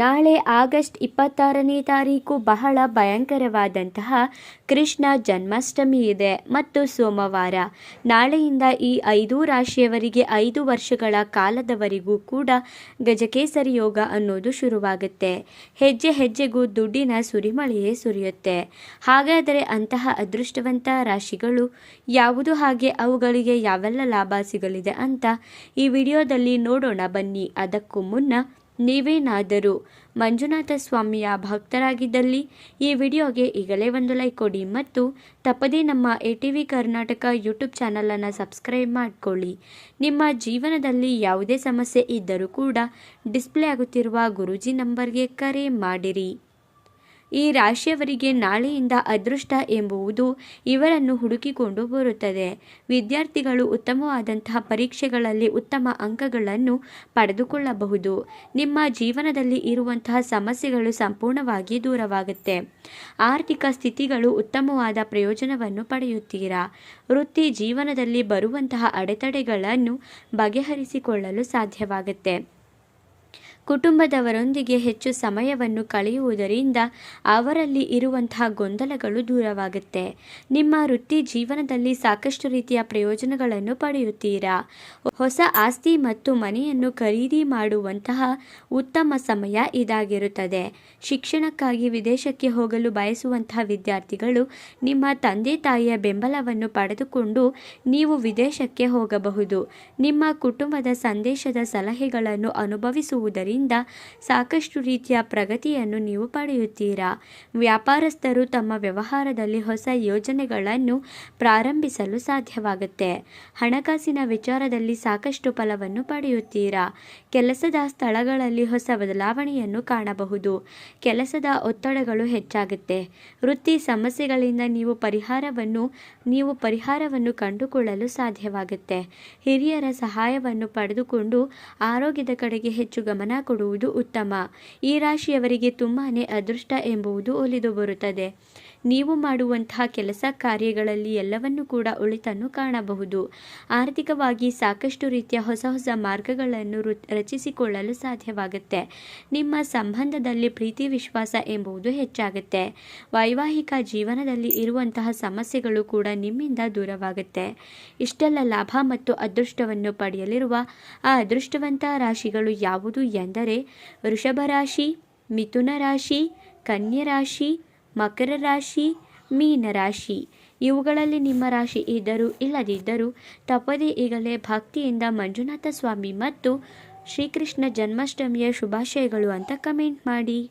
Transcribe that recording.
ನಾಳೆ ಆಗಸ್ಟ್ ಇಪ್ಪತ್ತಾರನೇ ತಾರೀಕು ಬಹಳ ಭಯಂಕರವಾದಂತಹ ಕೃಷ್ಣ ಜನ್ಮಾಷ್ಟಮಿ ಇದೆ ಮತ್ತು ಸೋಮವಾರ. ನಾಳೆಯಿಂದ ಈ ಐದು ರಾಶಿಯವರಿಗೆ ಐದು ವರ್ಷಗಳ ಕಾಲದವರೆಗೂ ಕೂಡ ಗಜಕೇಸರಿ ಯೋಗ ಅನ್ನೋದು ಶುರುವಾಗುತ್ತೆ. ಹೆಜ್ಜೆ ಹೆಜ್ಜೆಗೂ ದುಡ್ಡಿನ ಸುರಿಮಳೆಯೇ ಸುರಿಯುತ್ತೆ. ಹಾಗಾದರೆ ಅಂತಹ ಅದೃಷ್ಟವಂತ ರಾಶಿಗಳು ಯಾವುದು ಹಾಗೆ ಅವುಗಳಿಗೆ ಯಾವೆಲ್ಲ ಲಾಭ ಸಿಗಲಿದೆ ಅಂತ ಈ ವಿಡಿಯೋದಲ್ಲಿ ನೋಡೋಣ ಬನ್ನಿ. ಅದಕ್ಕೂ ಮುನ್ನ ನೀವೇನಾದರೂ ಮಂಜುನಾಥ ಸ್ವಾಮಿಯ ಭಕ್ತರಾಗಿದ್ದಲ್ಲಿ ಈ ವಿಡಿಯೋಗೆ ಈಗಲೇ ಒಂದು ಲೈಕ್ ಕೊಡಿ ಮತ್ತು ತಪ್ಪದೇ ನಮ್ಮ A T V Karnataka YouTube ಚಾನಲನ್ನು ಸಬ್ಸ್ಕ್ರೈಬ್ ಮಾಡಿಕೊಳ್ಳಿ. ನಿಮ್ಮ ಜೀವನದಲ್ಲಿ ಯಾವುದೇ ಸಮಸ್ಯೆ ಇದ್ದರೂ ಕೂಡ ಡಿಸ್ಪ್ಲೇ ಆಗುತ್ತಿರುವ ಗುರೂಜಿ ನಂಬರ್ಗೆ ಕರೆ ಮಾಡಿರಿ. ಈ ರಾಶಿಯವರಿಗೆ ನಾಳೆಯಿಂದ ಅದೃಷ್ಟ ಎಂಬುವುದು ಇವರನ್ನು ಹುಡುಕಿಕೊಂಡು ಬರುತ್ತದೆ. ವಿದ್ಯಾರ್ಥಿಗಳು ಉತ್ತಮವಾದಂತಹ ಪರೀಕ್ಷೆಗಳಲ್ಲಿ ಉತ್ತಮ ಅಂಕಗಳನ್ನು ಪಡೆದುಕೊಳ್ಳಬಹುದು. ನಿಮ್ಮ ಜೀವನದಲ್ಲಿ ಇರುವಂತಹ ಸಮಸ್ಯೆಗಳು ಸಂಪೂರ್ಣವಾಗಿ ದೂರವಾಗುತ್ತೆ. ಆರ್ಥಿಕ ಸ್ಥಿತಿಗಳು ಉತ್ತಮವಾದ ಪ್ರಯೋಜನವನ್ನು ಪಡೆಯುತ್ತೀರಾ? ವೃತ್ತಿ ಜೀವನದಲ್ಲಿ ಬರುವಂತಹ ಅಡೆತಡೆಗಳನ್ನು ಬಗೆಹರಿಸಿಕೊಳ್ಳಲು ಸಾಧ್ಯವಾಗುತ್ತೆ. ಕುಟುಂಬದವರೊಂದಿಗೆ ಹೆಚ್ಚು ಸಮಯವನ್ನು ಕಳೆಯುವುದರಿಂದ ಅವರಲ್ಲಿ ಇರುವಂತಹ ಗೊಂದಲಗಳು ದೂರವಾಗುತ್ತೆ. ನಿಮ್ಮ ವೃತ್ತಿ ಜೀವನದಲ್ಲಿ ಸಾಕಷ್ಟು ರೀತಿಯ ಪ್ರಯೋಜನಗಳನ್ನು ಪಡೆಯುತ್ತೀರಾ? ಹೊಸ ಆಸ್ತಿ ಮತ್ತು ಮನೆಯನ್ನು ಖರೀದಿ ಮಾಡುವಂತಹ ಉತ್ತಮ ಸಮಯ ಇದಾಗಿರುತ್ತದೆ. ಶಿಕ್ಷಣಕ್ಕಾಗಿ ವಿದೇಶಕ್ಕೆ ಹೋಗಲು ಬಯಸುವಂತಹ ವಿದ್ಯಾರ್ಥಿಗಳು ನಿಮ್ಮ ತಂದೆ ತಾಯಿಯ ಬೆಂಬಲವನ್ನು ಪಡೆದುಕೊಂಡು ನೀವು ವಿದೇಶಕ್ಕೆ ಹೋಗಬಹುದು. ನಿಮ್ಮ ಕುಟುಂಬದ ಸಂದೇಶದ ಸಲಹೆಗಳನ್ನು ಅನುಭವಿಸುವುದರಿಂದ ಸಾಕಷ್ಟು ರೀತಿಯ ಪ್ರಗತಿಯನ್ನು ನೀವು ಪಡೆಯುತ್ತೀರಾ? ವ್ಯಾಪಾರಸ್ಥರು ತಮ್ಮ ವ್ಯವಹಾರದಲ್ಲಿ ಹೊಸ ಯೋಜನೆಗಳನ್ನು ಪ್ರಾರಂಭಿಸಲು ಸಾಧ್ಯವಾಗುತ್ತೆ. ಹಣಕಾಸಿನ ವಿಚಾರದಲ್ಲಿ ಸಾಕಷ್ಟು ಫಲವನ್ನು ಪಡೆಯುತ್ತೀರಾ? ಕೆಲಸದ ಸ್ಥಳಗಳಲ್ಲಿ ಹೊಸ ಬದಲಾವಣೆಯನ್ನು ಕಾಣಬಹುದು. ಕೆಲಸದ ಒತ್ತಡಗಳು ಹೆಚ್ಚಾಗುತ್ತೆ. ವೃತ್ತಿ ಸಮಸ್ಯೆಗಳಿಂದ ನೀವು ಪರಿಹಾರವನ್ನು ನೀವು ಪರಿಹಾರವನ್ನು ಕಂಡುಕೊಳ್ಳಲು ಸಾಧ್ಯವಾಗುತ್ತೆ. ಹಿರಿಯರ ಸಹಾಯವನ್ನು ಪಡೆದುಕೊಂಡು ಆರೋಗ್ಯದ ಕಡೆಗೆ ಹೆಚ್ಚು ಗಮನ ಕೊಡುವುದು ಉತ್ತಮ. ಈ ರಾಶಿಯವರಿಗೆ ತುಂಬಾ ಅದೃಷ್ಟ ಎಂಬುವುದು ಒಲಿದು ಬರುತ್ತದೆ. ನೀವು ಮಾಡುವಂತಹ ಕೆಲಸ ಕಾರ್ಯಗಳಲ್ಲಿ ಎಲ್ಲವನ್ನೂ ಕೂಡ ಉಳಿತನ್ನು ಕಾಣಬಹುದು. ಆರ್ಥಿಕವಾಗಿ ಸಾಕಷ್ಟು ರೀತಿಯ ಹೊಸ ಹೊಸ ಮಾರ್ಗಗಳನ್ನು ರಚಿಸಿಕೊಳ್ಳಲು ಸಾಧ್ಯವಾಗುತ್ತೆ. ನಿಮ್ಮ ಸಂಬಂಧದಲ್ಲಿ ಪ್ರೀತಿ, ವಿಶ್ವಾಸ ಎಂಬುದು ಹೆಚ್ಚಾಗುತ್ತೆ. ವೈವಾಹಿಕ ಜೀವನದಲ್ಲಿ ಇರುವಂತಹ ಸಮಸ್ಯೆಗಳು ಕೂಡ ನಿಮ್ಮಿಂದ ದೂರವಾಗುತ್ತೆ. ಇಷ್ಟೆಲ್ಲ ಲಾಭ ಮತ್ತು ಅದೃಷ್ಟವನ್ನು ಪಡೆಯಲಿರುವ ಆ ಅದೃಷ್ಟವಂತ ರಾಶಿಗಳು ಯಾವುದು ಎಂದರೆ ವೃಷಭ ರಾಶಿ, ಮಿಥುನ ರಾಶಿ, ಕನ್ಯಾ ರಾಶಿ ಮಕರ ರಾಶಿ, ಮೀನ ರಾಶಿ. ಇವುಗಳಲ್ಲಿ ನಿಮ್ಮ ರಾಶಿ ಇದ್ದರೂ ಇಲ್ಲದಿದ್ದರೂ ತಪ್ಪದೇ ಈಗಲೇ ಭಕ್ತಿಯಿಂದ ಮಂಜುನಾಥ ಸ್ವಾಮಿ ಮತ್ತು ಶ್ರೀಕೃಷ್ಣ ಜನ್ಮಾಷ್ಟಮಿಯ ಶುಭಾಶಯಗಳು ಅಂತ ಕಮೆಂಟ್ ಮಾಡಿ.